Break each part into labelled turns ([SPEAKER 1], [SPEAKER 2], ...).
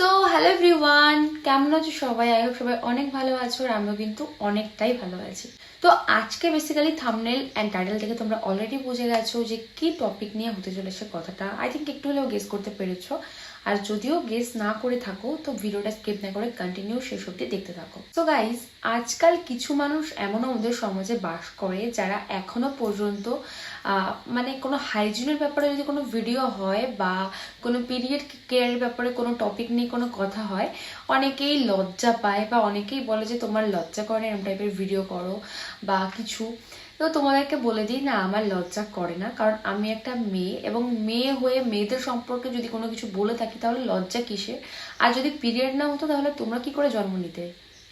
[SPEAKER 1] So hello everyone কেমন আছো সবাই? আই হোপ সবাই অনেক ভালো আছো আর আমরা কিন্তু অনেকটাই ভালো আছি। তো আজকে বেসিক্যালি থামনেল অ্যান্ড টাইটেল থেকে তোমরা অলরেডি বুঝে গেছো যে কি টপিক নিয়ে হতে চলেছে কথাটা। আই থিঙ্ক একটু হলেও গেস করতে পেরেছ। আর যদিও গেস না করে থাকো, তো ভিডিওটা স্কিপ না করে কন্টিনিউ শেষ অব্দি দেখতে থাকো। তো গাইজ আজকাল কিছু মানুষ এমনও আমাদের সমাজে বাস করে যারা এখনও পর্যন্ত মানে কোনো হাইজিনের ব্যাপারে যদি কোনো ভিডিও হয় বা কোনো পিরিয়ড কেয়ারের ব্যাপারে কোনো টপিক নিয়ে কোনো কথা হয়, অনেকেই লজ্জা পায় বা অনেকেই বলে যে, তোমার লজ্জা করে এরকম টাইপের ভিডিও করো বা কিছু। তো তোমাদেরকে বলে দিই, না, আমার লজ্জা করে না। কারণ আমি একটা মেয়ে এবং মেয়ে হয়ে মেয়েদের সম্পর্কে যদি কোনো কিছু বলে থাকি, তাহলে লজ্জা কিসে আর যদি পিরিয়ড না হতো, তাহলে তোমরা কি করে জন্ম নিতে?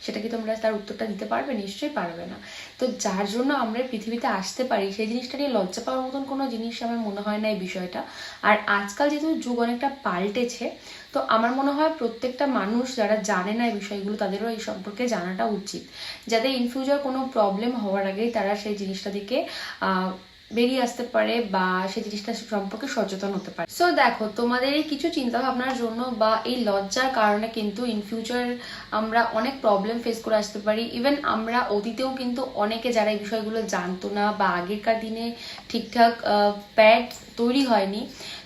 [SPEAKER 1] সেটা কি তোমরা তার উত্তরটা দিতে পারবে? নিশ্চয়ই পারবে না। তো যার জন্য আমরা পৃথিবীতে আসতে পারি, সেই জিনিসটা নিয়ে লজ্জা পাওয়ার মতন কোনো জিনিস আমার মনে হয় না এই বিষয়টা। আর আজকাল যেহেতু যুগ অনেকটা পাল্টেছে, তো আমার মনে হয় প্রত্যেকটা মানুষ যারা জানে না এই বিষয়গুলো, তাদেরও এই সম্পর্কে জানাটা উচিত। যাতে ইন ফিউচার কোনো প্রবলেম হওয়ার আগেই তারা সেই জিনিসটা দিকে বেরিয়ে আসতে পারে বা সেই জিনিসটা সম্পর্কে সচেতন হতে পারে। সো দেখো, তোমাদের এই কিছু চিন্তা ভাবনার জন্য বা এই লজ্জার কারণে কিন্তু ইন ফিউচার আমরা অনেক প্রবলেম ফেস করে আসতে পারি। ইভেন আমরা অতীতেও কিন্তু অনেকে যারা এই বিষয়গুলো জানতো না বা আগেকার দিনে ঠিকঠাক প্যাড তৈরি হয়নি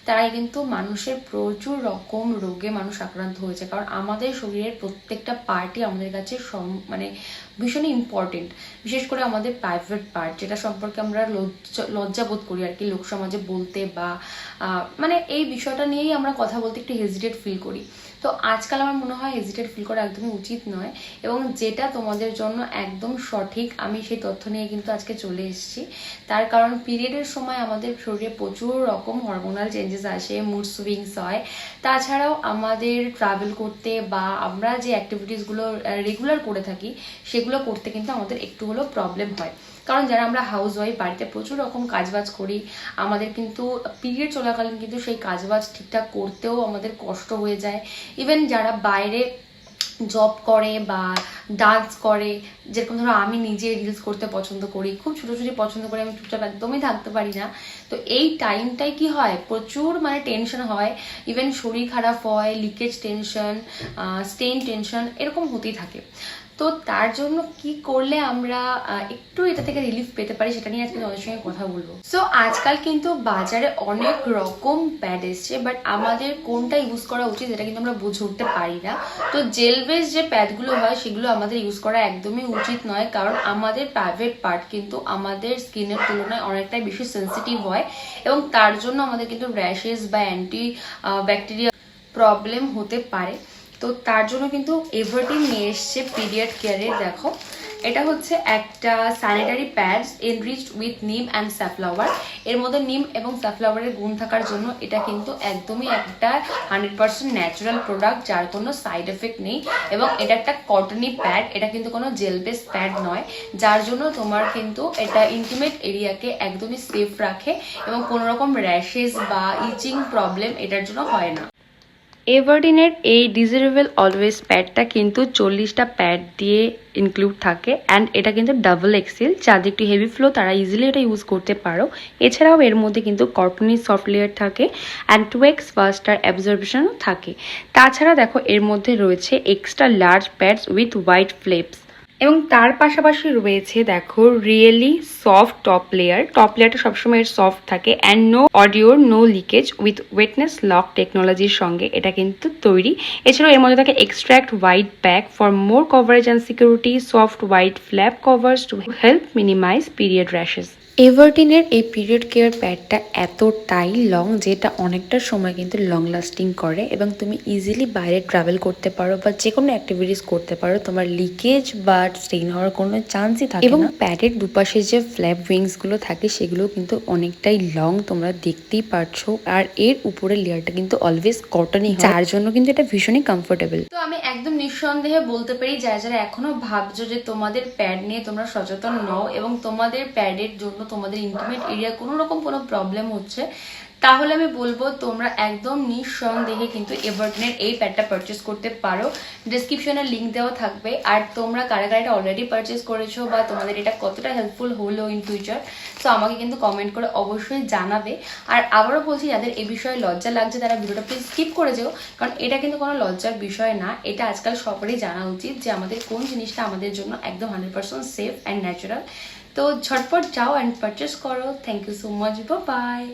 [SPEAKER 1] তারাই কিন্তু মানুষের প্রচুর রকম রোগে মানুষ আক্রান্ত হয়েছে। কারণ আমাদের শরীরের প্রত্যেকটা পার্টই আমাদের কাছে মানে ভীষণই ইম্পর্টেন্ট বিশেষ করে আমাদের প্রাইভেট পার্ট যেটা সম্পর্কে আমরা লজ্জা, লজ্জাবোধ করি আর কি লোক সমাজে বলতে বা মানে এই বিষয়টা নিয়েই আমরা কথা বলতে একটু হেজিটেট ফিল করি। তো আজকাল আমার মনে হয় হেজিটেট ফিল করা একদমই উচিত নয় এবং যেটা তোমাদের জন্য একদম সঠিক, আমি সেই তথ্য নিয়ে কিন্তু আজকে চলে এসেছি। তার কারণ পিরিয়ডের সময় আমাদের শরীরে প্রচুর রকম হরমোনাল চেঞ্জেস আসে মুড সুইংস হয়। তাছাড়াও আমাদের ট্রাভেল করতে বা আমরা যে অ্যাক্টিভিটিসগুলো রেগুলার করে থাকি, সেগুলো করতে কিন্তু আমাদের একটু হলেও প্রবলেম হয়। কারণ যারা আমরা হাউস ওয়াইফ বাড়িতে প্রচুর রকম কাজবাজ করি, আমাদের কিন্তু পিরিয়ড চলাকালীন কিন্তু সেই কাজবাজ ঠিকঠাক করতেও আমাদের কষ্ট হয়ে যায়। ইভেন যারা বাইরে জব করে বা ডান্স করে, যেরকম ধরো আমি নিজে রিলস করতে পছন্দ করি, খুব ছোটো ছোটো পছন্দ করি আমি চুপচাপ একদমই থাকতে পারি না। তো এই টাইমটাই কি হয়? প্রচুর মানে টেনশন হয়। ইভেন শরীর খারাপ হয় লিকেজ টেনশন স্টেন টেনশন এরকম হতেই থাকে। তো তার জন্য কি করলে আমরা একটু এটা থেকে রিলিফ পেতে পারি সেটা নিয়ে আজকে তোমাদের সঙ্গে কথা বলব। সো আজকাল কিন্তু বাজারে অনেক রকম প্যাড এসছে বাট আমাদের কোনটা ইউজ করা উচিত এটা কিন্তু আমরা বুঝে উঠতে পারি না। তো জেল বেস যে প্যাডগুলো হয়, সেগুলো আমাদের ইউজ করা একদমই উচিত নয়, কারণ আমাদের প্রাইভেট পার্ট কিন্তু আমাদের স্কিনের তুলনায় অনেকটাই বেশি সেন্সিটিভ হয় এবং তার জন্য আমাদের কিন্তু র্যাশেস বা অ্যান্টি ব্যাকটেরিয়া প্রবলেম হতে পারে। তো তার জন্য কিন্তু এভারটিন নিয়ে এসছে পিরিয়ড কেয়ারের দেখো। এটা হচ্ছে একটা sanitary pad enriched with neem and safflower এর মধ্যে নিম এবং স্যাফ্লাওয়ারের গুণ থাকার জন্য এটা কিন্তু একদমই একটা হান্ড্রেড পার্সেন্ট ন্যাচারাল প্রোডাক্ট যার কোনো সাইড এফেক্ট নেই। এবং এটা একটা কটনি প্যাড এটা কিন্তু কোনো জেল বেস প্যাড নয়। যার জন্য তোমার কিন্তু এটা ইন্টিমেট এরিয়াকে একদমই সেফ রাখে এবং কোনো রকম র্যাশেস বা ইচিং প্রবলেম এটার জন্য হয় না। এভারডিনের এই ডিজারেবল অলওয়েজ প্যাডটা কিন্তু চল্লিশটা প্যাড দিয়ে ইনক্লুড থাকে অ্যান্ড এটা কিন্তু ডাবল এক্সেল যাদের একটু হেভি ফ্লো তারা ইজিলি এটা ইউজ করতে পারো। এছাড়াও এর মধ্যে কিন্তু কর্পনি সফট লেয়ার থাকে অ্যান্ড টু এক্স ফাস্টার অ্যাবজর্বেশনও থাকে। তাছাড়া দেখো, এর মধ্যে রয়েছে extra large pads with white flaps এবং তার পাশাপাশি রয়েছে, দেখো really soft top layer top লেয়ারটা সবসময় সফট থাকে and no odour no leakage with wetness lock টেকনোলজির সঙ্গে এটা কিন্তু তৈরি। এছাড়াও এর মধ্যে থাকে extract white back for more coverage and security soft white flap covers to help minimize period rashes এভারটিনের এই পিরিয়ড কেয়ার প্যাডটা এতটাই লং যেটা অনেকটা সময় কিন্তু লং লাস্টিং করে এবং তুমি ইজিলি বাইরে ট্রাভেল করতে পারো বা যে কোনো অ্যাক্টিভিটিস করতে পারো তোমার লিকেজ বা স্টেইন হওয়ার কোনো চান্সই থাকে এবং প্যাডের দুপাশে যে ফ্ল্যাপ উইংসগুলো থাকে সেগুলো কিন্তু অনেকটাই লং তোমরা দেখতেই পারছ আর এর উপরে লেয়ারটা কিন্তু অলওয়েজ কটনই যার জন্য কিন্তু এটা ভীষণই কমফোর্টেবল তো আমি একদম নিঃসন্দেহে বলতে পারি যারা যারা এখনও ভাবছ যে তোমাদের প্যাড নিয়ে তোমরা সচেতন নও এবং তোমাদের প্যাডের জন্য তোমাদের ইন্টিমেট এরিয়া কোনো রকম কোনো প্রবলেম হচ্ছে, তাহলে আমি বলব তোমরা একদম নিঃসন্দেহে কিন্তু এভারগ্রিনের এই প্যাডটা পারচেস করতে পারো। ডিসক্রিপশনে লিঙ্ক দেওয়া থাকবে। আর তোমরা কারা কারা এটা অলরেডি পারচেস করেছ বা তোমাদের এটা কতটা হেল্পফুল হলো ইন ফিউচার তো আমাকে কিন্তু কমেন্ট করে অবশ্যই জানাবে। আর আবারও বলছি, যাদের এই বিষয়ে লজ্জা লাগছে, তারা ভিডিওটা প্লিজ স্কিপ করে যেও, কারণ এটা কিন্তু কোনো লজ্জার বিষয় না। এটা আজকাল সবারই জানা উচিত যে আমাদের কোন জিনিসটা আমাদের জন্য একদম hundred percent safe and natural তো ঝটপট যাও অ্যান্ড পারচেস করো। Thank you so much bye